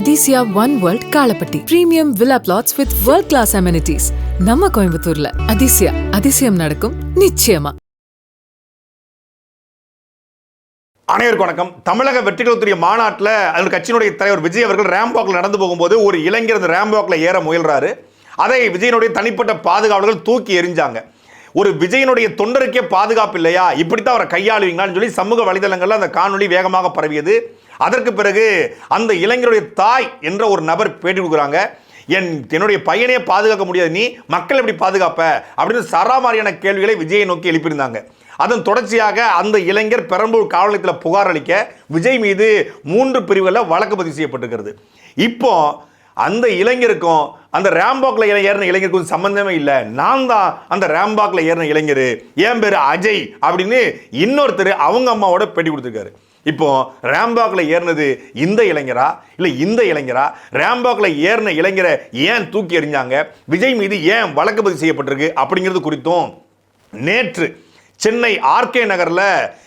Athisaya one world Kalapatti premium villa plots with world class amenities நம்ம கோயம்புத்தூர்ல. அதிசயா அதிசயம் நடக்கும் நிச்சயமா. அனைவருக்கும் வணக்கம். தமிழக வெற்றிகளுடைய மாநாட்டில் அதில் கட்சியினுடைய தலைவர் விஜய் அவர்கள் ரேம்பாக்கில் நடந்து போகும்போது ஒரு இளைஞர் அந்த ரேம்பாக்கில் ஏற முயல்றாரு. அதை விஜயனுடைய தனிப்பட்ட பாதுகாவலர்கள் தூக்கி எறிஞ்சாங்க. ஒரு விஜயனுடைய தொண்டருக்கே பாதுகாப்பு இல்லையா? இப்படித்தான் அவரை கையாளுவீங்களான்னு சொல்லி சமூக வலைதளங்களில் அந்த காணொலி வேகமாக பரவியது. அதற்கு பிறகு அந்த இளைஞருடைய தாய் என்ற ஒரு நபர் பேட்டி கொடுக்குறாங்க. என் என்னுடைய பையனே பாதுகாக்க முடியாது நீ மக்கள் எப்படி பாதுகாப்ப? அப்படின்னு சராமாரியான கேள்விகளை விஜயை நோக்கி எழுப்பியிருந்தாங்க. அதன் தொடர்ச்சியாக அந்த இளைஞர் பெரம்பூர் காவல் நிலையத்தில் புகார் அளிக்க விஜய் மீது மூன்று பிரிவுகளில் வழக்கு பதிவு செய்யப்பட்டிருக்கிறது. இப்போ அந்த இளைஞருக்கும் அந்த ரேம்பாக்ல ஏறின இளைஞருக்கும் சம்பந்தமே இல்லை. நான் தான் அந்த ரேம்பாக்ல ஏறின இளைஞர். என் பேர் அஜய் அப்படின்னு இன்னொருத்தர் அவங்க அம்மாவோட பேட்டி கொடுத்துருக்காரு. இப்போ ரேம்பாக்ல ஏறினது இந்த இளைஞரா? இல்லை இந்த இளைஞரா? ரேம்பாக்ல ஏறின இளைஞரை ஏன் தூக்கி எறிஞ்சாங்க? விஜய் மீது ஏன் வழக்கு பதிவு செய்யப்பட்டிருக்கு அப்படிங்கிறது குறித்தும் நேற்று சென்னை ஆர்கே நகரில்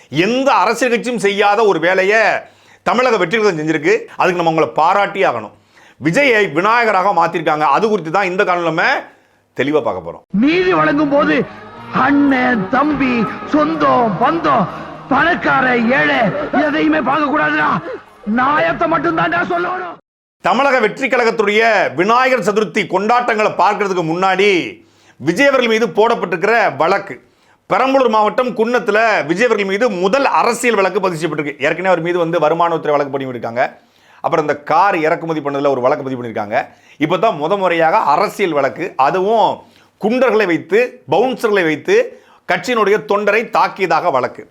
எந்த அரசியல் கட்சியும் செய்யாத ஒரு வேலையை தமிழக வெற்றிகளும் செஞ்சிருக்கு. அதுக்கு நம்ம உங்களை பாராட்டி ஆகணும். விஜயை விநாயகராக மாத்திருக்காங்க. அது குறித்து தான் இந்த காலம் நம்ம தெளிவாக பார்க்க போறோம். நீதி வழங்கும் போது அண்ணன் தம்பி சொந்தம் பந்தம் பணக்கார ஏழை எதையுமே பார்க்க கூடாதுடா நாயத்தை மட்டும் தான் சொல்லணும். தமிழக வெற்றி கழகத்துடைய விநாயகர் சதுர்த்தி கொண்டாட்டங்களை பார்க்கறதுக்கு முன்னாடி விஜய் அவர்கள் மீது போடப்பட்டிருக்கிற வழக்கு. பெரம்பலூர் மாவட்டம் குன்னத்தில் விஜய் அவர்கள் மீது முதல் அரசியல் வழக்கு பதிவு செய்யப்பட்டிருக்கு. ஏற்கனவே அவர் மீது வந்து வருமானத்துறை வழக்கு பண்ணியிருக்காங்க. அப்புறம் இந்த கார் இறக்குமதி பண்ணதில் ஒரு வழக்கு பதிவு பண்ணியிருக்காங்க. இப்போ தான் முத முறையாக அரசியல் வழக்கு. அதுவும் குண்டர்களை வைத்து பவுன்சர்களை வைத்து கட்சியினுடைய தொண்டரை தாக்கியதாக வழக்கு.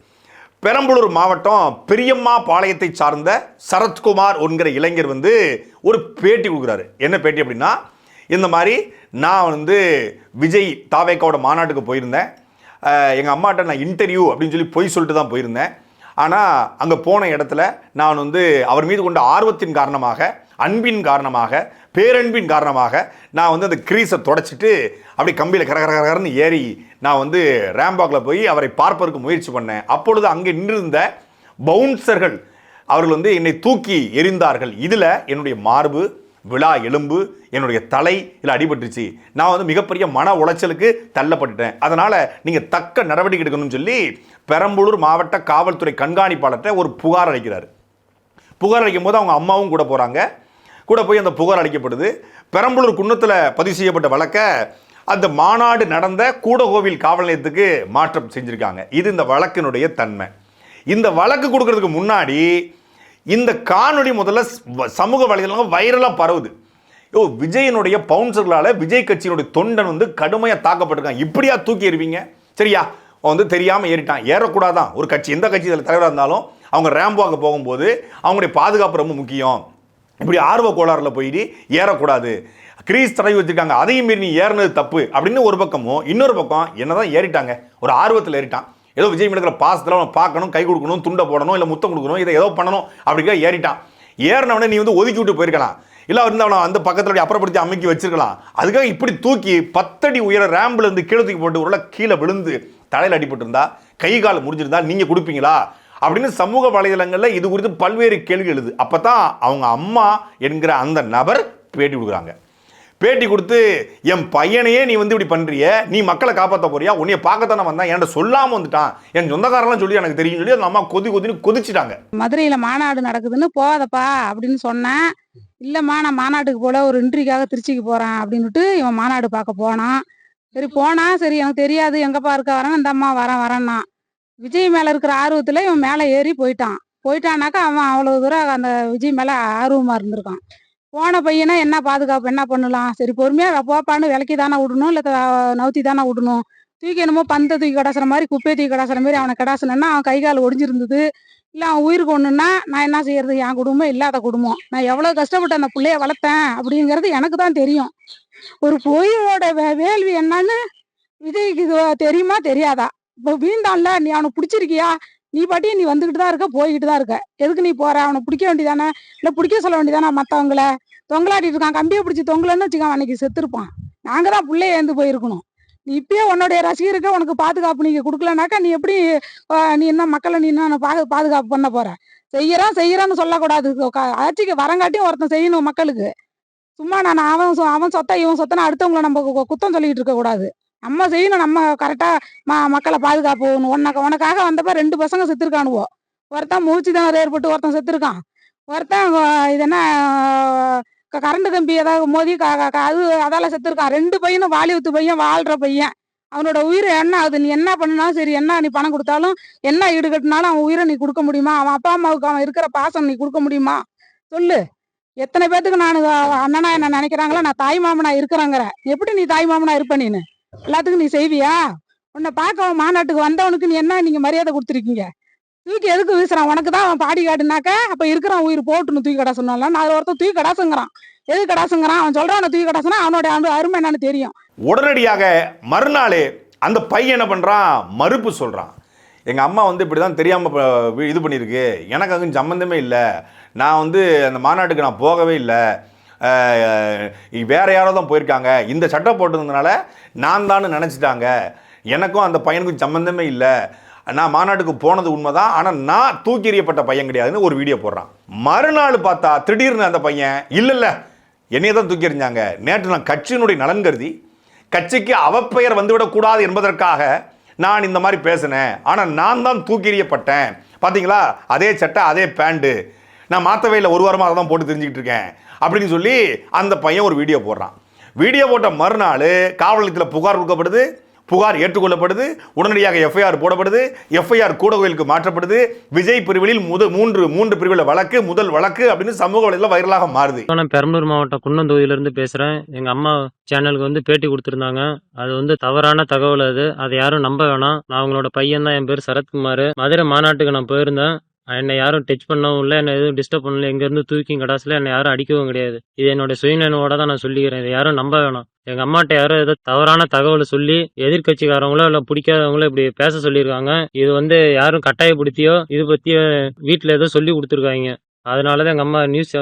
பெரம்பலூர் மாவட்டம் பெரியம்மா பாளையத்தை சார்ந்த சரத்குமார் என்கிற இளைஞர் வந்து ஒரு பேட்டி கொடுக்குறாரு. என்ன பேட்டி அப்படின்னா இந்த மாதிரி நான் வந்து விஜய் தாவேக்காவோட மாநாட்டுக்கு போயிருந்தேன். எங்கள் அம்மாட்ட நான் இன்டர்வியூ அப்படின்னு சொல்லி பொய் சொல்லிட்டு தான் போயிருந்தேன். ஆனால் அங்கே போன இடத்துல நான் வந்து அவர் மீது கொண்ட ஆர்வத்தின் காரணமாக அன்பின் காரணமாக பேரன்பின் காரணமாக நான் வந்து அந்த கிரீஸை தொடச்சிட்டு அப்படி கம்பியில் கரகரகரன்னு ஏறி நான் வந்து ரேம்பாக்கில் போய் அவரை பார்ப்பதற்கு முயற்சி பண்ணேன். அப்பொழுது அங்கே நின்றிருந்த பவுன்சர்கள் அவர்கள் வந்து என்னை தூக்கி எரிந்தார்கள் இதில் என்னுடைய மார்பு விழா எலும்பு என்னுடைய தலை இதில் அடிபட்டுருச்சு. நான் வந்து மிகப்பெரிய மன உளைச்சலுக்கு தள்ளப்பட்டுட்டேன். அதனால் நீங்கள் தக்க நடவடிக்கை எடுக்கணும்னு சொல்லி பெரம்பலூர் மாவட்ட காவல்துறை கண்காணிப்பாளர்கிட்ட ஒரு புகார் அளிக்கிறார். புகார் அளிக்கும் போது அவங்க அம்மாவும் கூட போகிறாங்க கூட போய் அந்த புகார் அளிக்கப்படுது. பெரம்பலூர் குன்னத்தில் பதிவு செய்யப்பட்ட வழக்கை அந்த மாநாடு நடந்த கூடகோவில் காவல் நிலையத்துக்கு மாற்றம் செஞ்சுருக்காங்க. இது இந்த வழக்கினுடைய தன்மை. இந்த வழக்கு கொடுக்கறதுக்கு முன்னாடி இந்த காணொளி முதல்ல சமூக வலைதளங்கள் வைரலாக பரவுது. ஓ விஜயனுடைய பவுன்சர்களால் விஜய் கட்சியினுடைய தொண்டன் வந்து கடுமையாக தாக்கப்பட்டிருக்கான் இப்படியா தூக்கி எறிவீங்க? சரியா? அவன் வந்து தெரியாமல் ஏறிட்டான். ஏறக்கூடாதான். ஒரு கட்சி எந்த கட்சி இதில் தலைவராக இருந்தாலும் அவங்க ரேம்போவாக போகும்போது அவங்களுடைய பாதுகாப்பு ரொம்ப முக்கியம். இப்படி ஆர்வ கோளாறுல போயிட்டு ஏறக்கூடாது. கிரீஸ் தடவி வச்சிருக்காங்க அதையும் மீறி நீ ஏறினது தப்பு அப்படின்னு ஒரு பக்கமும் இன்னொரு பக்கம் என்னதான் ஏறிட்டாங்க. ஒரு ஆர்வத்தில் ஏறிட்டான். ஏதோ விஜய் மீது பாசத்தில் அவனை பார்க்கணும் கை கொடுக்கணும் துண்டை போடணும் இல்லை முத்தம் கொடுக்கணும் இதை ஏதோ பண்ணணும் அப்படிங்கிற ஏறிட்டான். ஏறினவனே நீ வந்து ஒதுக்கி விட்டு போயிருக்கலாம். இல்லை அவர் வந்து அவனை அந்த பக்கத்தில் அப்புறப்படுத்தி அமைக்கி வச்சிருக்கலாம். அதுக்காக இப்படி தூக்கி பத்தடி உயர ரேம்பில் இருந்து கீழே தூக்கி போட்டு உருளை கீழே விழுந்து தலையில் அடிபட்டிருந்தா கை கால் முடிஞ்சிருந்தா நீங்கள் கொடுப்பீங்களா? அப்படின்னு சமூக வலைதளங்களில் இது குறித்து பல்வேறு கேள்வி எழுது. அப்போ தான் அவங்க அம்மா என்கிற அந்த நபர் பேட்டி கொடுக்குறாங்க. பேட்டி கொடுத்து என் பையனையே நீ வந்து இப்படி பண்ணுறிய நீ மக்களை காப்பாற்ற போறியா? உன்னைய பார்க்கத்தானே வந்தான்? என்கிட்ட சொல்லாமல் வந்துட்டான். என் சொந்தக்காரெல்லாம் சொல்லி எனக்கு தெரியும். சொல்லி அந்த அம்மா கொதி கொதின்னு கொதிச்சிட்டாங்க. மதுரையில் மாநாடு நடக்குதுன்னு போகாதப்பா அப்படின்னு சொன்னேன். இல்லைம்மா நான் மாநாட்டுக்கு போல ஒரு இன்ட்ரிக்காக திருச்சிக்கு போகிறேன் அப்படின்னுட்டு இவன் மாநாடு பார்க்க போனான். சரி போனா சரி எனக்கு தெரியாது. எங்கப்பா இருக்க? வரேன். இந்த அம்மா வரேன் வரேன்னா. விஜய் மேலே இருக்கிற ஆர்வத்தில் இவன் மேலே ஏறி போயிட்டான். போயிட்டானாக்கா அவன் அவ்வளோ தூரம் அந்த விஜய் மேலே ஆர்வமாக இருந்திருக்கான். போன பையனை என்ன பாதுகாப்பு என்ன பண்ணலாம்? சரி பொறுமையாக போப்பான்னு விளக்கி தானே விடணும் இல்லை நவுத்தி தானே விடணும். தூக்கி என்னமோ பந்தை தூக்கி கடாசுற மாதிரி குப்பையை தூக்கி கடாசுற மாதிரி அவனை கடாசுனா அவன் கை கால் ஒடிஞ்சிருந்தது. இல்லை அவன் உயிருக்கு ஒன்றுன்னா நான் என்ன செய்யறது? என் குடும்பம் இல்லாத குடும்பம். நான் எவ்வளோ கஷ்டப்பட்டு அந்த பிள்ளைய வளர்த்தேன் அப்படிங்கிறது எனக்கு தான் தெரியும். ஒரு பொய்யோட வே- வேள்வி என்னன்னு விஜய்க்கு இது தெரியுமா? தெரியாதா? இப்போ வீண்டான்ல நீ அவனை பிடிச்சிருக்கியா? நீ பாட்டியும் நீ வந்துக்கிட்டு தான் இருக்க போய்கிட்டு தான் இருக்க. எதுக்கு நீ போற? அவனை பிடிக்க வேண்டியதானே? இல்லை பிடிக்க சொல்ல வேண்டியதானே மற்றவங்கள தொங்கலாட்டிட்டு இருக்கான். கம்பியை பிடிச்சி தொங்கலன்னு வச்சுக்கான் அன்னைக்கு செத்துருப்பான். நாங்கள் தான் பிள்ளைய ஏந்து போயிருக்கணும். நீ இப்பயே உன்னுடைய ரசிகருக்கு உனக்கு பாதுகாப்பு நீங்க கொடுக்கலனாக்கா நீ எப்படி நீ என்ன மக்களை நீ என்ன பாது பாதுகாப்பு பண்ண போற? செய்யறான் செய்யறான்னு சொல்லக்கூடாது. ஆட்சிக்கு வரங்காட்டியும் ஒருத்தன் செய்யணும் மக்களுக்கு. சும்மா நான் அவன் சொ- அவன் சொத்தா இவன் சொத்தனா அடுத்தவங்களை நம்ம குத்தம் சொல்லிட்டு இருக்க கூடாது. நம்ம செய்யணும் நம்ம கரெக்டா ம மக்களை பாதுகாப்பு உனக்கு உனக்காக வந்தப்ப ரெண்டு பசங்க செத்துருக்கானுவோ. ஒருத்தன் மூச்சு தான் ஏற்பட்டு ஒருத்தன் செத்துருக்கான். ஒருத்தன் இது என்ன கரண்டு கம்பி ஏதாவது மோதி அது அதால செத்துருக்கான் ரெண்டு பையனும் வாலிபத்து பையன் வாழ்ற பையன். அவனோட உயிர் என்ன ஆகுது? நீ என்ன பண்ணினாலும் சரி என்ன நீ பணம் கொடுத்தாலும் என்ன ஈடு கட்டினாலும் அவன் உயிரை நீ கொடுக்க முடியுமா? அவன் அப்பா அம்மாவுக்கு அவன் இருக்கிற பாசம் நீ கொடுக்க முடியுமா? சொல்லு. எத்தனை பேத்துக்கு நான் அண்ணனா என்ன நினைக்கிறாங்களோ நான் தாய் மாமனா இருக்கிறேங்கிற. எப்படி நீ தாய் மாமனா இருப்ப நீனு? எல்லாத்துக்கும் நீ செய்வியா? உன்னை பார்க்க மாநாட்டுக்கு வந்தவனுக்கு நீ என்ன நீங்க மரியாதை கொடுத்துருக்கீங்க? தூக்கி எதுக்கு வீசுறான்? உனக்கு தான் அவன் பாடி காட்டுனாக்க அப்ப இருக்கிறான் உயிர் போட்டுன்னு தூக்கி கடை சொன்னால நான் அதுல ஒருத்தன் தூக்கி கடாசுங்கிறான். எது கடாசுங்கிறான்? அவன் சொல்றான் தூக்கி கடாசுனா அவனோட அரு- அருமை என்னன்னு தெரியும். உடனடியாக மறுநாளே அந்த பையன் என்ன பண்ணுறான் மறுப்பு சொல்கிறான் எங்கள் அம்மா வந்து இப்படி தான் தெரியாமல் இது பண்ணியிருக்கு. எனக்கு அங்கே சம்மந்தமே இல்லை. நான் வந்து அந்த மாநாட்டுக்கு நான் போகவே இல்லை. வேறு வேற யாரோ தான் போயிருக்காங்க. இந்த சட்டை போட்டிருந்ததுனால நான் தான் நினச்சிட்டாங்க. எனக்கும் அந்த பையனுக்கும் சம்மந்தமே இல்லை. நான் மாநாட்டுக்கு போனது உண்மைதான் ஆனால் நான் தூக்கி எறியப்பட்ட பையன் கிடையாதுன்னு ஒரு வீடியோ போடுறான். மறுநாள் பார்த்தா திடீர்னு அந்த பையன் இல்லை இல்லை என்னைய தான் தூக்கி எறிஞ்சாங்க. நேற்று நான் கட்சியினுடைய நலன் கருதி கட்சிக்கு அவப்பெயர் வந்துவிடக்கூடாது என்பதற்காக நான் இந்த மாதிரி பேசினேன். ஆனால் நான் தான் தூக்கி எறியப்பட்டேன். பார்த்தீங்களா அதே சட்டை அதே பேண்ட்டு. நான் மாற்றவே இல்லை ஒரு வாரமாக அதை தான் போட்டு தெரிஞ்சுக்கிட்டு இருக்கேன். அப்படின்னு சொல்லி அந்த பையன் ஒரு வீடியோ போடுறான். வீடியோ போட்ட மறுநாள் காவல் நிலையத்தில் புகார் கொடுக்கப்படுது. புகார் ஏற்றுக்கொள்ளப்படுது. உடனடியாக எஃப்ஐஆர் போடப்படுது. எஃப்ஐஆர் கூடகோயிலுக்கு மாற்றப்படுது. விஜய் பிரிவில் முத மூன்று மூன்று பிரிவில் வழக்கு முதல் வழக்கு அப்படின்னு சமூக வலையில் வைரலாக மாறுது. நான் பெரம்பலூர் மாவட்டம் குன்னந்தொகுதியிலேருந்து பேசுகிறேன் எங்கள் அம்மா சேனலுக்கு வந்து பேட்டி கொடுத்துருந்தாங்க. அது வந்து தவறான தகவல் அது. அதை யாரும் நம்ப வேணாம். நான் அவங்களோட பையன் தான் என் பேர் சரத்குமார். மதுரை மாநாட்டுக்கு நான் போயிருந்தேன். என்னை யாரும் டச் பண்ணவும் இல்லை என்னை எதுவும் டிஸ்டர்ப் பண்ணல. எங்கேருந்து தூக்கி கடாசில் என்னை யாரும் அடிக்கவும் கிடையாது. இது என்னோட சுயநினைவோட தான் நான் சொல்லிக்கிறேன். இதை யாரும் நம்ப வேணாம். எங்கள் அம்மாட்ட யாரோ ஏதோ தவறான தகவலை சொல்லி எதிர்கட்சிக்காரங்களோ இல்லை பிடிக்காதவங்களோ இப்படி பேச சொல்லியிருக்காங்க. இது வந்து யாரும் கட்டாயப்படுத்தியோ இது பற்றியோ வீட்டில் ஏதோ சொல்லி கொடுத்துருக்காங்க. அதனால தான் எங்கள் அம்மா நியூஸ்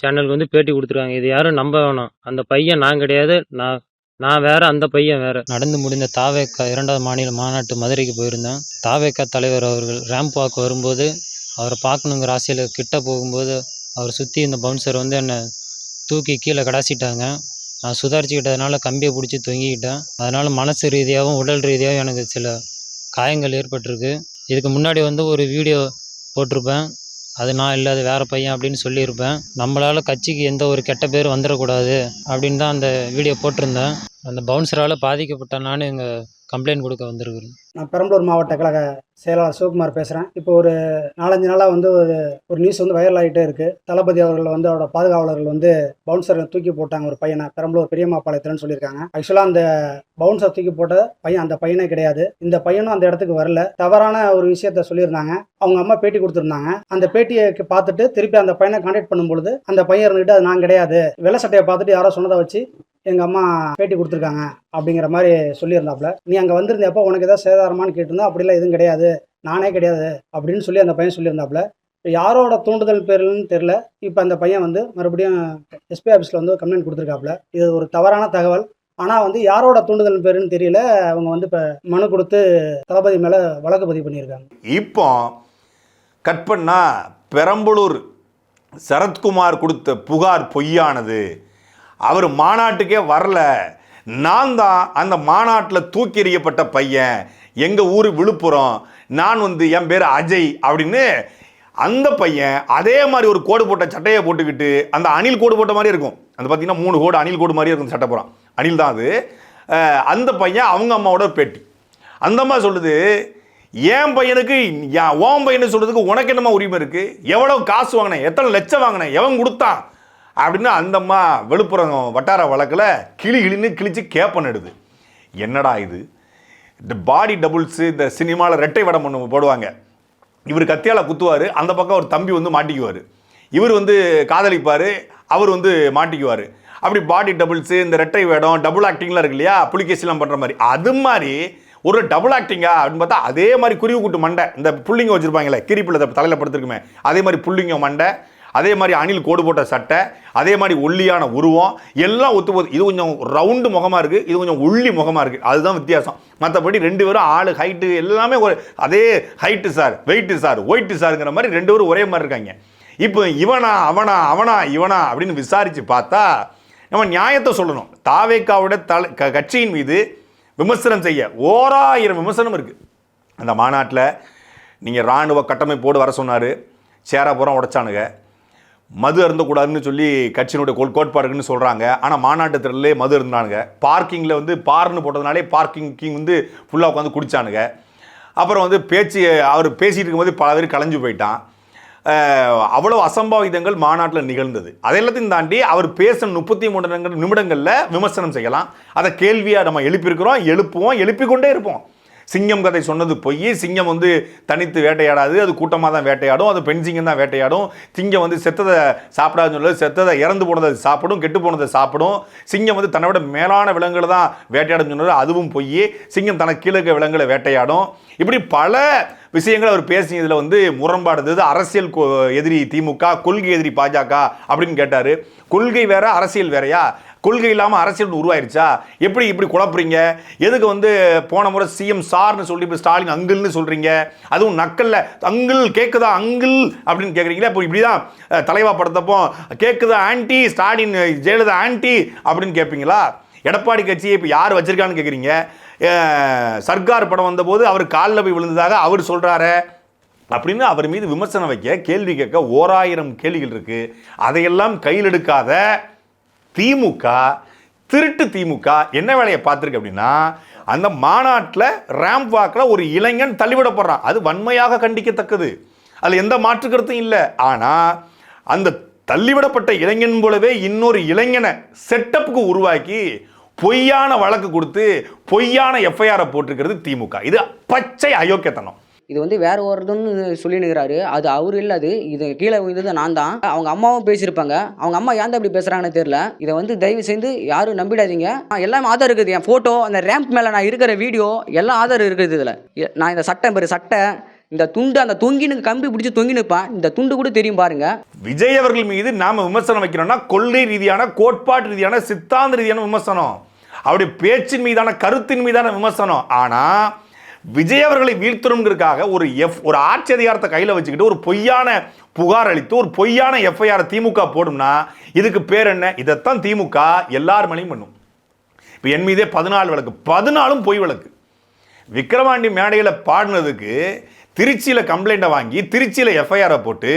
சேனலுக்கு வந்து பேட்டி கொடுத்துருக்காங்க. இது யாரும் நம்ப வேணாம். அந்த பையன் நான் கிடையாது. நான் நான் வேற அந்த பையன் வேற. நடந்து முடிந்த தாவேக்கா இரண்டாவது மாநில மாநாட்டு மதுரைக்கு போயிருந்தேன். தாவேக்கா தலைவர் அவர்கள் ரேம்ப் வாக் வரும்போது அவரை பார்க்கணுங்கிற ஆசையில் கிட்ட போகும்போது அவரை சுற்றி இந்த பவுன்சர் வந்து என்னை தூக்கி கீழே கடாசிட்டாங்க. நான் சுதாரிச்சுக்கிட்டதுனால கம்பியை பிடிச்சி தொங்கிக்கிட்டேன். அதனால் மனசு ரீதியாகவும் உடல் ரீதியாகவும் எனக்கு சில காயங்கள் ஏற்பட்டிருக்கு. இதுக்கு முன்னாடி வந்து ஒரு வீடியோ போட்டிருப்பேன். அது நான் இல்லாத வேறு பையன் அப்படின்னு சொல்லியிருப்பேன். நம்மளால் கட்சிக்கு எந்த ஒரு கெட்ட பேர் வந்துடக்கூடாது அப்படின்னு தான் அந்த வீடியோ போட்டிருந்தேன். அந்த பவுன்சரால் பாதிக்கப்பட்ட நான் எங்கள் கம்ப்ளைண்ட் கொடுக்க வந்திருக்கிறோம். நான் பெரம்பலூர் மாவட்ட கழக செயலாளர் சிவகுமார் பேசுகிறேன் இப்போ ஒரு நாலஞ்சு நாளாக வந்து ஒரு ஒரு நியூஸ் வந்து வைரல் ஆகிட்டே இருக்குது தளபதி அவர்கள் வந்து அவரோட பாதுகாவலர்கள் வந்து பவுன்சரை தூக்கி போட்டாங்க ஒரு பையனை. பெரம்பலூர் பெரியமாப்பாளையத்துலன்னு சொல்லியிருக்காங்க. ஆக்சுவலாக அந்த பவுன்சர் தூக்கி போட்ட பையன் அந்த பையனே கிடையாது. இந்த பையனும் அந்த இடத்துக்கு வரல. தவறான ஒரு விஷயத்த சொல்லியிருந்தாங்க. அவங்க அம்மா பேட்டி கொடுத்துருந்தாங்க. அந்த பேட்டியை பார்த்துட்டு திருப்பி அந்த பையனை கான்டாக்ட் பண்ணும்பொழுது அந்த பையன் இருந்துட்டு அது நான் கிடையாது. வெள்ளை சட்டையை பார்த்துட்டு யாரோ சொன்னதை வச்சு எங்கள் அம்மா பேட்டி கொடுத்துருக்காங்க அப்படிங்கிற மாதிரி சொல்லியிருந்தாப்புல. நீ அங்கே வந்திருந்தப்போ உனக்கு ஏதாவது சேதாரமான்னு கேட்டிருந்தா அப்படிலாம் எதுவும் கிடையாது. நானே கிடையாது. அப்படின்னு சொல்லி அந்த பையன் சொல்லியிருந்தாப்புல. யாரோட தூண்டுதல் பேருன்னு தெரில இப்போ அந்த பையன் வந்து மறுபடியும் எஸ்பி ஆஃபீஸில் வந்து கம்ப்ளைண்ட் கொடுத்துருக்காப்புல. இது ஒரு தவறான தகவல். ஆனால் வந்து யாரோட தூண்டுதல் பேருன்னு தெரியல. அவங்க வந்து இப்போ மனு கொடுத்து தளபதி மேலே வழக்கு பதிவு பண்ணியிருக்காங்க. இப்போ கட் பண்ணால் பெரம்பலூர் சரத்குமார் கொடுத்த புகார் பொய்யானது. அவர் மாநாட்டுக்கே வரல. நான் தான் அந்த மாநாட்டில் தூக்கி எறியப்பட்ட பையன். எங்கள் ஊர் விழுப்புரம். நான் வந்து என் பேர் அஜய் அப்படின்னு அந்த பையன் அதே மாதிரி ஒரு கோடு போட்ட சட்டையை போட்டுக்கிட்டு அந்த அணில் கோடு போட்ட மாதிரி இருக்கும். அந்த பார்த்தீங்கன்னா மூணு கோடு அணில் கோடு மாதிரி இருக்கும் சட்டை போகிறான் அணில் தான் அது. அந்த பையன் அவங்க அம்மாவோட பேட்டி. அந்த அம்மா சொல்லுது என் பையனுக்கு என் ஓன் பையனை சொல்கிறதுக்கு உனக்கு என்னம்மா உரிமை இருக்குது எவ்வளோ காசு வாங்கினேன்? எத்தனை லட்சம் வாங்கினேன்? எவன் கொடுத்தான்? அப்படின்னு அந்தம்மா விழுப்புரம் வட்டார வழக்கில் கிளி கிளின்னு கிழிச்சு கேப்பனிடுது என்னடா இது? இந்த பாடி டபுள்ஸு இந்த சினிமாவில் ரெட்டை வடம் ஒன்று போடுவாங்க. இவர் கத்தியால் குத்துவார் அந்த பக்கம் ஒரு தம்பி வந்து மாட்டிக்குவார். இவர் வந்து காதலிப்பார் அவர் வந்து மாட்டிக்குவார். அப்படி பாடி டபுள்ஸு இந்த ரெட்டை வேடம் டபுள் ஆக்டிங்லாம் இருக்கு இல்லையா புலிகேசிலாம் பண்ணுற மாதிரி. அது மாதிரி ஒரு டபுள் ஆக்டிங்கா அப்படின்னு பார்த்தா அதே மாதிரி குருவி கூட்டு மண்டை இந்த புள்ளிங்க வச்சுருப்பாங்களே கிரிப்பில் தலையில் படுத்துருக்குமே அதே மாதிரி புள்ளிங்க மண்டை அதே மாதிரி அணில் கோடு போட்ட சட்டை அதே மாதிரி ஒல்லியான உருவம் எல்லாம் ஒத்து போகுது. இது கொஞ்சம் ரவுண்டு முகமாக இருக்குது இது கொஞ்சம் ஒல்லி முகமாக இருக்குது அதுதான் வித்தியாசம். மற்றபடி ரெண்டு பேரும் ஆள் ஹைட்டு எல்லாமே ஒரு அதே height sir weight sir white சாருங்கிற மாதிரி ரெண்டு பேரும் ஒரே மாதிரி இருக்காங்க. இப்போ இவனா அவனா அவனா இவனா அப்படின்னு விசாரித்து பார்த்தா நம்ம நியாயத்தை சொல்லணும். தாவேக்காவோட தலை க- கட்சியின் மீது விமர்சனம் செய்ய ஓராயிரம் விமர்சனம் இருக்குது அந்த மாநாட்டில் நீங்கள் இராணுவ கட்டமைப்போடு வர சொன்னார். சேராபுரம் உடைச்சானுங்க. மது அருந்தக்கூடாதுன்னு சொல்லி கட்சியினுடைய கோல் கோட்பாடுன்னு சொல்கிறாங்க ஆனால் மாநாட்டு திடலே மது இருந்தானுங்க பார்க்கிங்கில் வந்து பார்னு போட்டதுனாலே பார்க்கிங் கிங் வந்து ஃபுல்லாக உட்காந்து குடித்தானுங்க அப்புறம் வந்து பேச்சு அவர் பேசிகிட்டு இருக்கும்போது பல பேர் கலைஞ்சு போயிட்டான். அவ்வளோ அசம்பாவிதங்கள் மாநாட்டில் நிகழ்ந்தது. அதை எல்லாத்தையும் தாண்டி அவர் பேசின முப்பத்தி மூணு நிமிடங்களில் விமர்சனம் செய்யலாம். அதை கேள்வியாக நம்ம எழுப்பியிருக்கிறோம் எழுப்புவோம் எழுப்பிக்கொண்டே இருப்போம். சிங்கம் கதை சொன்னது பொய். சிங்கம் வந்து தனித்து வேட்டையாடாது. அது கூட்டமாக தான் வேட்டையாடும். அது பெண் சிங்கம் தான் வேட்டையாடும். சிங்கம் வந்து செத்ததை சாப்பிடாதுன்னு சொல்லி செத்ததை இறந்து போனதை சாப்பிடும் கெட்டு போனதை சாப்பிடும். சிங்கம் வந்து தன்னை விட மேலான விலங்குகளை தான் வேட்டையாடும் சொன்னது அதுவும் பொய். சிங்கம் தனக்கு கீழே இருக்க விலங்குகளை வேட்டையாடும். இப்படி பல விஷயங்களை அவர் பேசியதில் வந்து முரண்பாடு இருந்தது. அரசியல் எதிரி திமுக கொள்கை எதிரி பாஜக அப்படின்னு கேட்டார். கொள்கை வேற அரசியல் வேறையா? கொள்கை இல்லாமல் அரசியல் உருவாயிருச்சா? எப்படி இப்படி குழப்புறீங்க? எதுக்கு வந்து போன முறை சிஎம் சார்னு சொல்லி இப்போ ஸ்டாலின் அங்கிள்னு சொல்கிறீங்க அதுவும் நக்கல்ல அங்கிள் கேட்குதா அங்கிள் அப்படின்னு கேட்குறீங்களா இப்போ இப்படி தான் தலைவா படத்தப்போ கேட்குதா ஆன்டி ஸ்டாலின் ஜெயலலிதா ஆன்டி அப்படின்னு கேட்பீங்களா எடப்பாடி கட்சியை இப்போ யார் வச்சிருக்கான்னு கேட்குறீங்க சர்க்கார் படம் வந்தபோது அவர் காலில் போய் விழுந்ததாக அவர் சொல்கிறாரு அப்படின்னு அவர் மீது விமர்சனம் வைக்க கேள்வி கேட்க ஓராயிரம் கேள்விகள் இருக்குது அதையெல்லாம் கையில் எடுக்காத திமுக திருட்டு திமுக என்ன வேலையை பார்த்துருக்கு அப்படின்னா அந்த மாநாட்டில் ரேம்ப் வாக்கில் ஒரு இளைஞன் தள்ளிவிடப்படுறான். அது வன்மையாக கண்டிக்கத்தக்கது. அதில் எந்த மாற்று கருத்தும் இல்லை. ஆனால் அந்த தள்ளிவிடப்பட்ட இளைஞன் போலவே இன்னொரு இளைஞனை செட்டப்புக்கு உருவாக்கி பொய்யான வழக்கு கொடுத்து பொய்யான எஃப்ஐஆரை போட்டிருக்கிறது திமுக. இது பச்சை அயோக்கியத்தனம். இது வந்து வேற ஒருத்தன்னு சொல்லினுக்கிறாரு அது அவர் இல்லை அது இது கீழே விழுந்தது நான் தான். அவங்க அம்மாவும் பேசியிருப்பாங்க. அவங்க அம்மா ஏன் இப்படி பேசுறாங்கன்னு தெரியல. இதை வந்து தயவு செய்து யாரும் நம்பிடாதீங்க. ஆ, எல்லாமே ஆதார் இருக்குது. என் ஃபோட்டோ அந்த ரேம்ப் மேலே நான் இருக்கிற வீடியோ எல்லாம் ஆதார் இருக்குது இதில். நான் இந்த சட்டை பேர் சட்டை. இந்த துண்டு அந்த தொங்கினு கம்பி பிடிச்சி தொங்கி நிற்பான் இந்த துண்டு கூட தெரியும் பாருங்க. விஜய் அவர்கள் மீது நாம விமர்சனம் வைக்கணும்னா கொள்கை ரீதியான கோட்பாட்டு ரீதியான சித்தாந்த ரீதியான விமர்சனம். அவருடைய பேச்சின் மீதான கருத்தின் மீதான விமர்சனம். ஆனால் விஜய் அவர்களை வீழ்த்தணுங்கிறதுக்காக ஒரு எஃப் ஒரு ஆட்சி அதிகாரத்தை கையில் வச்சுக்கிட்டு ஒரு பொய்யான புகார் அளித்து ஒரு பொய்யான எஃப்ஐஆர் திமுக போடும்னா இதுக்கு பேர் என்ன? இதைத்தான் திமுக எல்லார் மேலேயும் பண்ணும். இப்போ என் மீதே பதினாலு வழக்கு. பதினாலும் பொய் வழக்கு. விக்ரவாண்டி மேடையில் பாடினதுக்கு திருச்சியில் கம்ப்ளைண்ட்டை வாங்கி திருச்சியில் எஃப்ஐஆரை போட்டு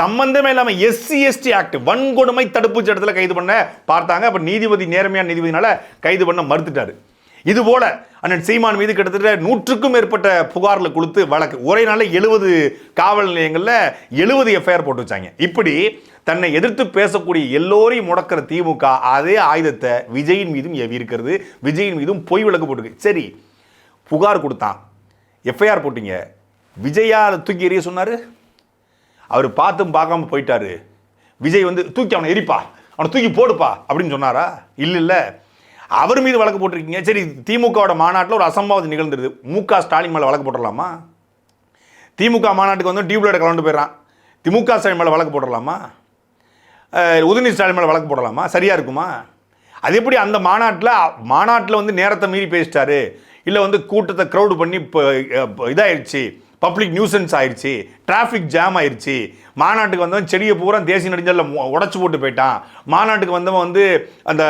சம்பந்தமே இல்லாமல் எஸ்சி எஸ்டி ஆக்ட் வன்கொடுமை தடுப்பு சட்டத்தில் கைது பண்ண பார்த்தாங்க. அப்போ நீதிபதி நேர்மையான நீதிபதினால கைது பண்ண மறுத்துட்டாரு. இது போல அண்ணன் சீமான் மீது கிட்டத்தட்ட நூற்றுக்கும் மேற்பட்ட புகாரில் கொடுத்து வழக்கு. ஒரே நாளில் எழுபது காவல் நிலையங்களில் எழுபது எஃப்ஐஆர் போட்டு வச்சாங்க. இப்படி தன்னை எதிர்த்து பேசக்கூடிய எல்லோரையும் முடக்கிற திமுக அதே ஆயுதத்தை விஜயின் மீதும் எவியிருக்கிறது இருக்கிறது. விஜயின் மீதும் பொய் விளக்கு போட்டுருக்கு சரி புகார் கொடுத்தான் எஃப்ஐஆர் போட்டீங்க. விஜயா தூக்கி எறிய சொன்னார். அவர் பார்த்தும் பார்க்காம போயிட்டாரு. விஜய் வந்து தூக்கி அவனை எரிப்பா. அவனை தூக்கி போடுப்பா அப்படின்னு சொன்னாரா? இல்லை இல்லை. அவர் மீது வழக்கு போட்டிருக்கீங்க. சரி திமுகவோட மாநாட்டில் ஒரு அசம்பாவிதம் நிகழ்ந்துருது. மு க ஸ்டாலின் மேலே வழக்கு போட்டுடலாமா திமுக மாநாட்டுக்கு வந்து டியூப்லைட் கலந்து போயிடறான். திமுக ஸ்டாலின் மேலே வழக்கு போட்டுடலாமா உதயநிதி ஸ்டாலின் மேலே வழக்கு போடலாமா சரியாக இருக்குமா? அது எப்படி அந்த மாநாட்டில் மாநாட்டில் வந்து நேரத்தை மீறி பேசிட்டாரு? இல்லை வந்து கூட்டத்தை க்ரௌடு பண்ணி இப்போ இதாகிடுச்சு பப்ளிக் நியூசன்ஸ் ஆயிடுச்சு டிராஃபிக் ஜாம் ஆயிடுச்சு மாநாட்டுக்கு வந்தவன் செடியை பூரா தேசிய நெடுஞ்சாலையில் உடச்சி போட்டு போயிட்டான். மாநாட்டுக்கு வந்தவன் வந்து அந்த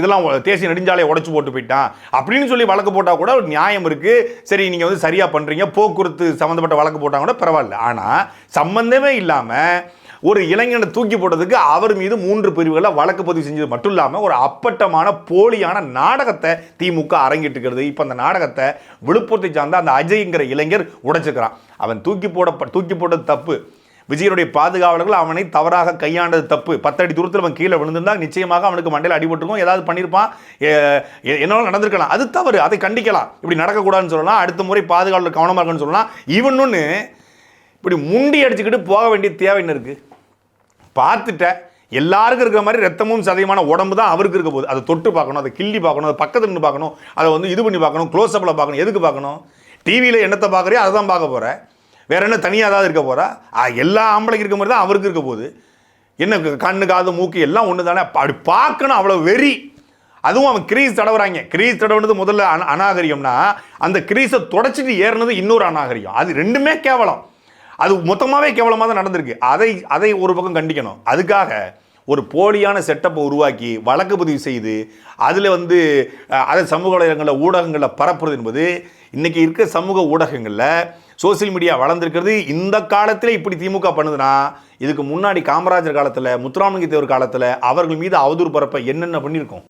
இதெல்லாம் தேசிய நெடுஞ்சாலையை உடச்சி போட்டு போயிட்டான். அப்படின்னு சொல்லி வழக்கு போட்டால் கூட ஒரு நியாயம் இருக்குது சரி நீங்கள் வந்து சரியாக பண்ணுறீங்க போக்குவரத்து சம்மந்தப்பட்ட வழக்கு போட்டால் கூட பரவாயில்ல. ஆனால் சம்மந்தமே இல்லாமல் ஒரு இளைஞனை தூக்கி போட்டதுக்கு அவர் மீது மூன்று பிரிவுகளில் வழக்கு பதிவு செஞ்சது மட்டும் இல்லாமல் ஒரு அப்பட்டமான போலியான நாடகத்தை திமுக அரங்கிட்டுக்கிறது இப்போ அந்த நாடகத்தை விழுப்புரத்தை சார்ந்த அந்த அஜய்ங்கிற இளைஞர் உடைச்சுக்கிறான். அவன் தூக்கி போட தூக்கி போட்டது தப்பு. விஜயனுடைய பாதுகாவலர்கள் அவனை தவறாக கையாண்டது தப்பு. பத்தடி தூரத்தில் அவன் கீழே விழுந்திருந்தால் நிச்சயமாக அவனுக்கு மண்டையில் அடிபட்டிருக்கும். ஏதாவது பண்ணியிருப்பான் என்னால் என்னாலும் நடந்திருக்கலாம். அது தவறு. அதை கண்டிக்கலாம். இப்படி நடக்கக்கூடாதுன்னு சொல்லலாம். அடுத்த முறை பாதுகாவலர் கவனமாக இருக்குன்னு சொல்லலாம். இவனொன்று இப்படி முண்டி அடிச்சுக்கிட்டு போக வேண்டிய தேவை என்ன இருக்குது பார்த்துட்டேன் எல்லாருக்கும் இருக்கிற மாதிரி ரத்தமும் சதயமான உடம்பு தான் அவருக்கு இருக்க போகுது. அதை தொட்டு பார்க்கணும் அதை கிள்ளி பார்க்கணும் அதை பக்கத்துல நின்று பார்க்கணும் அதை வந்து இது பண்ணி பார்க்கணும் க்ளோஸ் அப்பில் பார்க்கணும் எதுக்கு பார்க்கணும்? டிவியில் என்னத்தை பார்க்குறியோ அதை தான் பார்க்க போகிறேன் வேற என்ன தனியாக ஏதாவது இருக்க போகிறா எல்லா ஆம்பளைக்கு இருக்க மாதிரி தான் அவருக்கு இருக்க போகுது. என்ன கண்ணு காது மூக்கு எல்லாம் ஒன்று தானே அப்படி பார்க்கணும் அவ்வளோ வெறி. அதுவும் அவன் கிரீஸ் தடவுறாங்க. கிரீஸ் தடவுனது முதல்ல அநாகரியம்னா அந்த கிரீஸை தொடச்சிட்டு ஏறினது இன்னொரு அநாகரிகம். அது ரெண்டுமே கேவலம். அது மொத்தமாகவே கேவலமாக தான் நடந்திருக்கு. அதை அதை ஒரு பக்கம் கண்டிக்கணும். அதுக்காக ஒரு போலியான செட்டப்பை உருவாக்கி வழக்கு பதிவு செய்து அதில் வந்து அதை சமூக வலைதளங்களில் ஊடகங்களில் பரப்புறது என்பது இன்றைக்கி இருக்க சமூக ஊடகங்களில் சோஷியல் மீடியா வளர்ந்துருக்கிறது. இந்த காலத்தில் இப்படி திமுக பண்ணுதுன்னா இதுக்கு முன்னாடி காமராஜர் காலத்தில் முத்துராமலிங்க தேவர் காலத்தில் அவர்கள் மீது அவதூறு பரப்ப என்னென்ன பண்ணியிருக்கோம்?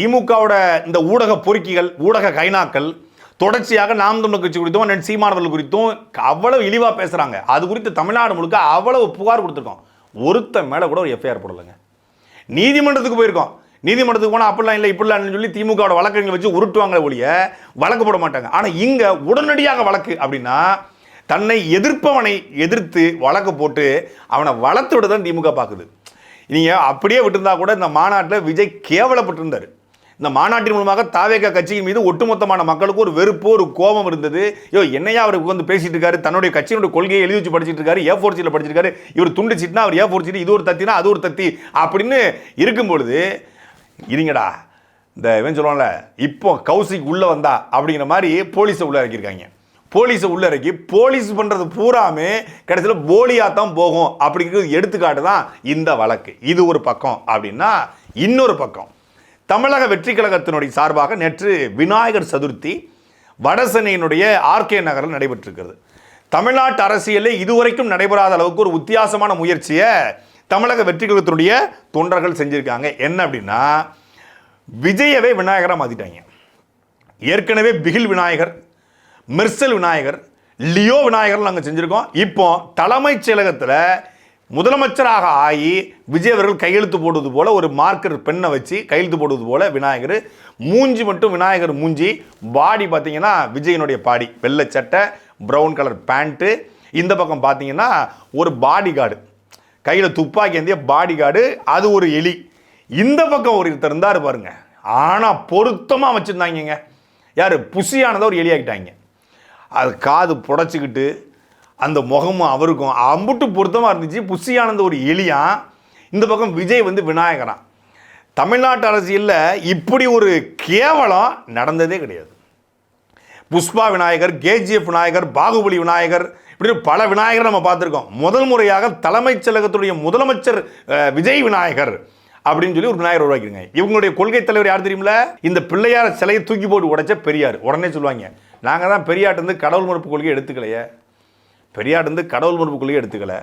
திமுகவோட இந்த ஊடக பொறுக்கிகள் ஊடக கைனாக்கள் தொடர்ச்சியாக நாம் தமிழர் கட்சி குறித்தும் அண்ணன் சீமானவர்கள் குறித்தும் அவ்வளவு இழிவாக பேசுகிறாங்க அது குறித்து தமிழ்நாடு முழுக்க அவ்வளவு புகார் கொடுத்துருக்கோம். ஒருத்த மேலே கூட ஒரு எஃப்ஐஆர் போடலைங்க. நீதிமன்றத்துக்கு போயிருக்கோம். நீதிமன்றத்துக்கு போனால் அப்படிலாம் இல்லை இப்படிலாம் சொல்லி திமுகவோட வழக்கங்களை வச்சு உருட்டுவாங்களே ஒழிய வழக்கு போட மாட்டாங்க. ஆனால் இங்கே உடனடியாக வழக்கு அப்படின்னா தன்னை எதிர்ப்பவனை எதிர்த்து வழக்கு போட்டு அவனை வளர்த்து விட தான் திமுக பார்க்குது நீங்கள் அப்படியே விட்டுருந்தா கூட இந்த மாநாட்டில் விஜய் கேவலப்பட்டிருந்தார். இந்த மாநாட்டின் மூலமாக தாவேக கட்சியின் மீது ஒட்டுமொத்தமான மக்களுக்கு ஒரு வெறுப்பு ஒரு கோபம் இருந்தது. ஐயோ என்னையா அவர் வந்து பேசிட்டு இருக்காரு? தன்னுடைய கட்சியினுடைய கொள்கையை எழுதி வச்சு படிச்சிட்டு இருக்காரு ஏ ஃபோர் படிச்சிருக்காரு. இவர் துண்டு சீட்னா அவர் ஏ ஃபோர் சீட் இது ஒரு தத்தினா அது ஒரு தத்தி அப்படின்னு இருக்கும் பொழுது இருங்கடா இந்த இவன் சொல்லுவான்ல இப்போ கௌசிக் உள்ளே வந்தா அப்படிங்கிற மாதிரி போலீஸை உள்ளே இறக்கியிருக்காங்க. போலீஸை உள்ளே இறக்கி போலீஸ் பண்ணுறது பூராமே கடைசியில் போலியாக தான் போகும் அப்படிங்கிறது எடுத்துக்காட்டு தான் இந்த வழக்கு. இது ஒரு பக்கம் அப்படின்னா இன்னொரு பக்கம். தமிழக வெற்றி கழகத்தினுடைய சார்பாக நேற்று விநாயகர் சதுர்த்தி வடசென்னையினுடைய ஆர்கே நகரில் நடைபெற்றிருக்கிறது. தமிழ்நாட்டு அரசியலில் இதுவரைக்கும் நடைபெறாத அளவுக்கு ஒரு வித்தியாசமான முயற்சியை தமிழக வெற்றி கழகத்தினுடைய தொண்டர்கள் செஞ்சுருக்காங்க. என்ன அப்படின்னா விஜயவே விநாயகராக மாற்றிட்டாங்க ஏற்கனவே பிகில் விநாயகர் மிர்சல் விநாயகர் லியோ விநாயகர் நாங்கள் செஞ்சுருக்கோம். இப்போ தலைமைச் செயலகத்தில் முதலமைச்சராக ஆகி விஜய் அவர்கள் கையெழுத்து போடுவது போல ஒரு மார்க்கர் பெண்ணை வச்சு கையெழுத்து போடுவது போல விநாயகர் மூஞ்சி மட்டும் விநாயகர் மூஞ்சி பாடி பார்த்தீங்கன்னா விஜயனுடைய பாடி வெள்ளை சட்டை ப்ரௌன் கலர் பேண்ட்டு இந்த பக்கம் பார்த்தீங்கன்னா ஒரு பாடி கார்டு கையில் துப்பாக்கி ஏந்திய பாடி கார்டு அது ஒரு எலி. இந்த பக்கம் ஒருத்தர் இருந்தார் பாருங்க. ஆனால் பொருத்தமாக வச்சுருந்தாங்கங்க. யார்? புசியானதை ஒரு எலியாக்கிட்டாங்க அது காது புடச்சிக்கிட்டு அந்த முகமும் அவருக்கும் அம்புட்டு பொருத்தமாக இருந்துச்சு. புஷியானந்த ஒரு எலியான் இந்த பக்கம் விஜய் வந்து விநாயகரான் தமிழ்நாட்டு அரசியலில் இப்படி ஒரு கேவலம் நடந்ததே கிடையாது. புஷ்பா விநாயகர் கேஜிஎஃப் விநாயகர் பாகுபலி விநாயகர் இப்படி பல விநாயகர் நம்ம பார்த்துருக்கோம். முதல் முறையாக தலைமைச் செயலகத்துடைய முதலமைச்சர் விஜய் விநாயகர் அப்படின்னு சொல்லி ஒரு விநாயகர் உருவாக்கிருங்க இவங்களுடைய கொள்கை தலைவர் யார் தெரியுமில இந்த பிள்ளையார் சிலையை தூக்கி போட்டு உடைச்ச பெரியார். உடனே சொல்லுவாங்க நாங்கள் தான் பெரியார்ட்டு வந்து கடவுள் மறுப்பு கொள்கையை எடுத்துக்கலையே. பெரியார் வந்து கடவுள் மறுப்பு கொள்கையை எடுத்துக்கல.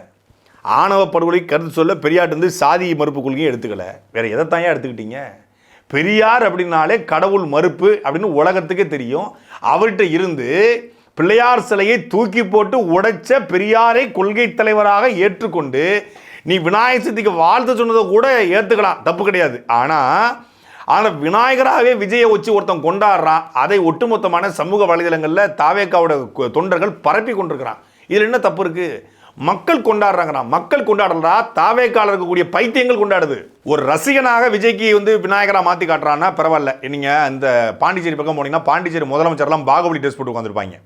ஆணவ படுகொலை கருத்து சொல்ல பெரியார் வந்து சாதி மறுப்பு கொள்கையும் எடுத்துக்கல. வேற எதைத்தாயா எடுத்துக்கிட்டீங்க? பெரியார் அப்படின்னாலே கடவுள் மறுப்பு அப்படின்னு உலகத்துக்கே தெரியும். அவர்கிட்ட இருந்து பிள்ளையார் சிலையை தூக்கி போட்டு உடைச்ச பெரியாரை கொள்கை தலைவராக ஏற்றுக்கொண்டு நீ விநாயகர் சதுர்த்திக்கு வாழ்த்து சொன்னதை கூட ஏற்றுக்கலாம் தப்பு கிடையாது. ஆனால் ஆனால் விநாயகராகவே விஜயை வச்சு ஒருத்தன் கொண்டாடுறான். அதை ஒட்டுமொத்தமான சமூக வலைதளங்களில் தாவேக்காவோட தொண்டர்கள் பரப்பி கொண்டிருக்கிறான். இதில் என்ன தப்பு இருக்குது மக்கள் கொண்டாடுறாங்கண்ணா. மக்கள் கொண்டாடுறா தாவேக்கால இருக்கக்கூடிய பைத்தியங்கள் கொண்டாடுது. ஒரு ரசிகனாக விஜய்க்கு வந்து விநாயகராக மாற்றி காட்டுறான்னா பரவாயில்ல. நீங்கள் இந்த பாண்டிச்சேரி பக்கம் போனீங்கன்னா பாண்டிச்சேரி முதலமைச்சர்லாம் பாகுபலி ட்ரெஸ் போட்டு உட்காந்துருப்பாங்க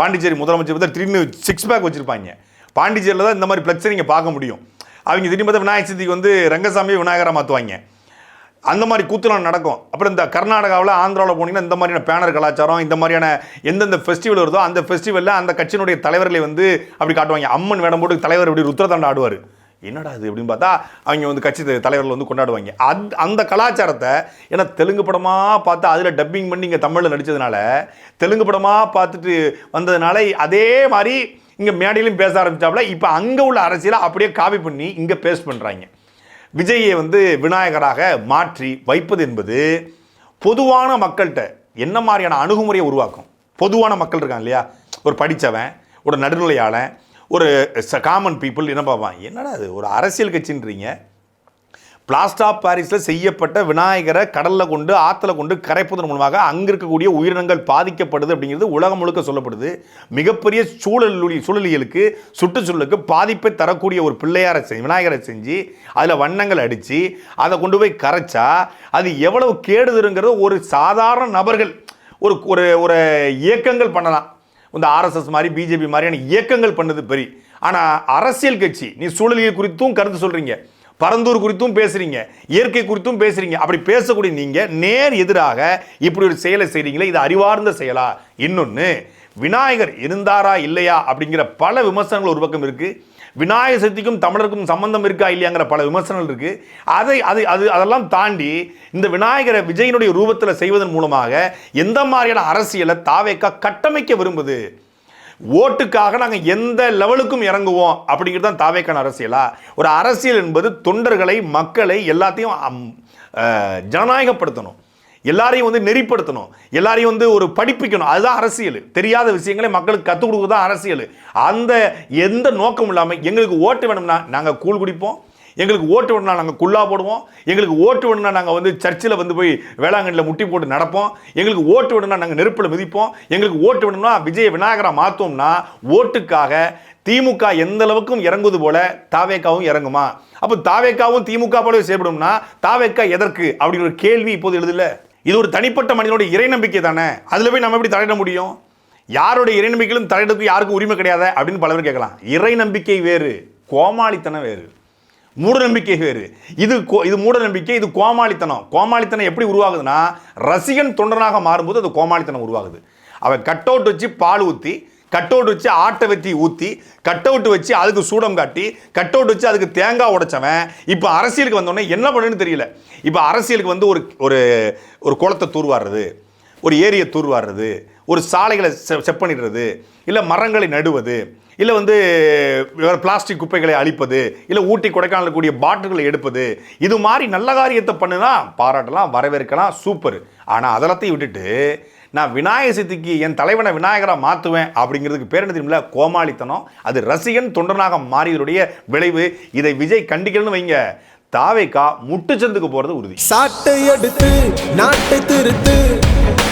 பாண்டிச்சேரி முதலமைச்சர் வந்து திரும்பி சிக்ஸ் பேக் வச்சுருப்பாங்க. பாண்டிச்சேரியில் தான் இந்த மாதிரி பிரச்சனை நீங்கள் பார்க்க முடியும். அவங்க திடீர்னு பார்த்தா விநாயகர் சதுர்த்திக்கு வந்து ரங்கசாமியை விநாயகராக மாற்றுவாங்க அந்த மாதிரி கூத்துலாம் நடக்கும். அப்புறம் இந்த கர்நாடகாவில் ஆந்திராவில் போனீங்கன்னா இந்த மாதிரியான பேனர் கலாச்சாரம் இந்த மாதிரியான எந்தெந்த ஃபெஸ்டிவல் வருதோ அந்த ஃபெஸ்டிவலில் அந்த கட்சியினுடைய தலைவர்களை வந்து அப்படி காட்டுவாங்க. அம்மன் வேடம் போட்டு தலைவர் இப்படி ருத்ரதாண்டம் ஆடுவார். என்னடா இது அப்படின்னு பார்த்தா அவங்க வந்து கட்சி த- தலைவர்கள் வந்து கொண்டாடுவாங்க. அந்த அந்த கலாச்சாரத்தை ஏன்னா தெலுங்கு படமாக பார்த்து அதில் டப்பிங் பண்ணி இங்கே தமிழில் நடித்ததுனால தெலுங்கு படமாக பார்த்துட்டு வந்ததுனால அதே மாதிரி இங்கே மேடையிலும் பேச ஆரம்பித்தாப்புல இப்போ அங்கே உள்ள அரசியலை அப்படியே காப்பி பண்ணி இங்கே பேஸ்ட் பண்ணுறாங்க விஜயை வந்து விநாயகராக மாற்றி வைப்பது என்பது பொதுவான மக்கள்கிட்ட என்ன மாதிரியான அணுகுமுறையை உருவாக்கும்? பொதுவான மக்கள் இருக்காங்க இல்லையா? ஒரு படித்தவன் ஒரு நடுநிலையாளன் ஒரு காமன் பீப்புள் என்ன பார்ப்பான் என்னடா அது ஒரு அரசியல் கட்சின்றீங்க. பிளாஸ்ட் ஆஃப் பாரிஸில் செய்யப்பட்ட விநாயகரை கடலில் கொண்டு ஆற்றுல கொண்டு கரைப்பதன் மூலமாக அங்கே இருக்கக்கூடிய உயிரினங்கள் பாதிக்கப்படுது அப்படிங்கிறது உலகம் முழுக்க சொல்லப்படுது. மிகப்பெரிய சூழல் சூழலியலுக்கு சுற்றுச்சூழலுக்கு பாதிப்பை தரக்கூடிய ஒரு பிள்ளையாரை செஞ்சு விநாயகரை செஞ்சு அதில் வண்ணங்கள் அடித்து அதை கொண்டு போய் கரைச்சா அது எவ்வளவு கேடுதுங்கிறது ஒரு சாதாரண நபர்கள் ஒரு ஒரு ஒரு இயக்கங்கள் பண்ணலாம். இந்த ஆர்எஸ்எஸ் மாதிரி பிஜேபி மாதிரியான இயக்கங்கள் பண்ணது பெரிய ஆனால் அரசியல் கட்சி நீ சூழலியல் குறித்தும் கருத்து சொல்கிறீங்க பரந்தூர் குறித்தும் பேசுறீங்க இயற்கை குறித்தும் பேசுறீங்க. அப்படி பேசக்கூடிய நீங்க நேர் எதிராக இப்படி ஒரு செயலை செய்றீங்களே இது அறிவார்ந்த செயலா? இன்னொன்று விநாயகர் இருந்தாரா இல்லையா அப்படிங்கிற பல விமர்சனங்கள் ஒரு பக்கம் இருக்கு. விநாயகர் சக்திக்கும் தமிழருக்கும் சம்பந்தம் இருக்கா இல்லையாங்கிற பல விமர்சனங்கள் இருக்கு. அதை அது அது அதெல்லாம் தாண்டி இந்த விநாயகரை விஜயனுடைய ரூபத்தில் செய்வதன் மூலமாக எந்த மாதிரியான அரசியலை தாவேக்கா கட்டமைக்க விரும்புது? ஓட்டுக்காக நாங்கள் எந்த லெவலுக்கும் இறங்குவோம் அப்படிங்கிறது தான் தாவேக்கான அரசியலா? ஒரு அரசியல் என்பது தொண்டர்களை மக்களை எல்லாத்தையும் அம், ஜனநாயகப்படுத்தணும். எல்லாரையும் வந்து நெறிப்படுத்தணும். எல்லாரையும் வந்து ஒரு படிப்பிக்கணும். அதுதான் அரசியல். தெரியாத விஷயங்களை மக்களுக்கு கற்றுக் கொடுக்குறது தான் அரசியல். அந்த எந்த நோக்கமும் இல்லாமல் எங்களுக்கு ஓட்டு வேணும்னா நாங்கள் கூழ் குடிப்போம். எங்களுக்கு ஓட்டு வேணும்னா நாங்கள் குல்லா போடுவோம். எங்களுக்கு ஓட்டு வேணும்னா நாங்கள் வந்து சர்ச்சில் வந்து போய் வேளாங்கண்ணியில் முட்டி போட்டு நடப்போம். எங்களுக்கு ஓட்டு வேணும்னா நாங்கள் நெருப்பில் மிதிப்போம். எங்களுக்கு ஓட்டு வேணும்னா விஜய விநாயகரை மாற்றோம்னா ஓட்டுக்காக திமுக எந்த அளவுக்கும் இறங்குவது போல தாவேக்காவும் இறங்குமா? அப்போ தாவேக்காவும் திமுக போலவே செயல்படும்னா தாவேக்கா எதற்கு? அப்படிங்கிற ஒரு கேள்வி இப்போது எழுதல இது ஒரு தனிப்பட்ட மனிதனுடைய இறை நம்பிக்கை தானே. அதில் போய் நம்ம எப்படி தலையிட முடியும்? யாருடைய இறை நம்பிக்கையிலும் தலையிடறதுக்கு யாருக்கும் உரிமை கிடையாது அப்படின்னு பல பேர் கேட்கலாம். இறை நம்பிக்கை வேறு கோமாளித்தனம் வேறு. மூட நம்பிக்கை வேறு. இது கோ- இது மூட நம்பிக்கை இது கோமாளித்தனம். கோமாளித்தனம் எப்படி உருவாகுதுன்னா ரசிகன் தொண்டனாக மாறும்போது அது கோமாளித்தனம் உருவாகுது. அவன் கட் அவுட் வச்சு பால் ஊற்றி கட் அவுட் வச்சு ஆட்டை வெட்டி ஊற்றி கட் அவுட் வச்சு அதுக்கு சூடம் காட்டி கட் அவுட் வச்சு அதுக்கு தேங்காய் உடைச்சவன் இப்போ அரசியலுக்கு வந்தோடனே என்ன பண்ணுன்னு தெரியல. இப்போ அரசியலுக்கு வந்து ஒரு ஒரு ஒரு குளத்தை தூர்வாடுறது ஒரு ஏரியை தூர்வாடுறது ஒரு சாலைகளை செ- செப் பண்ணிடுறது இல்லை மரங்களை நடுவது இல்லை வந்து பிளாஸ்டிக் குப்பைகளை அழிப்பது இல்லை ஊட்டி கொடைக்கானல் கூடிய பாட்டில்களை எடுப்பது இது மாதிரி நல்ல காரியத்தை பண்ணுனா பாராட்டலாம் வரவேற்கலாம் சூப்பர் ஆனால் அதெல்லாத்தையும் விட்டுட்டு நான் விநாயகர் சதுர்த்திக்கு என் தலைவனை விநாயகராக மாற்றுவேன் அப்படிங்கிறதுக்கு பேர் என்ன தெரியுமில்ல? கோமாளித்தனம். அது ரசிகன் தொண்டனாக மாறியதுடைய விளைவு. இதை விஜய் கண்டிக்கணும்னு வைங்க. தாவேக்கா முட்டுச்சந்துக்கு போகிறது உறுதி. சாட்டை எடுத்து நாட்டை திருத்து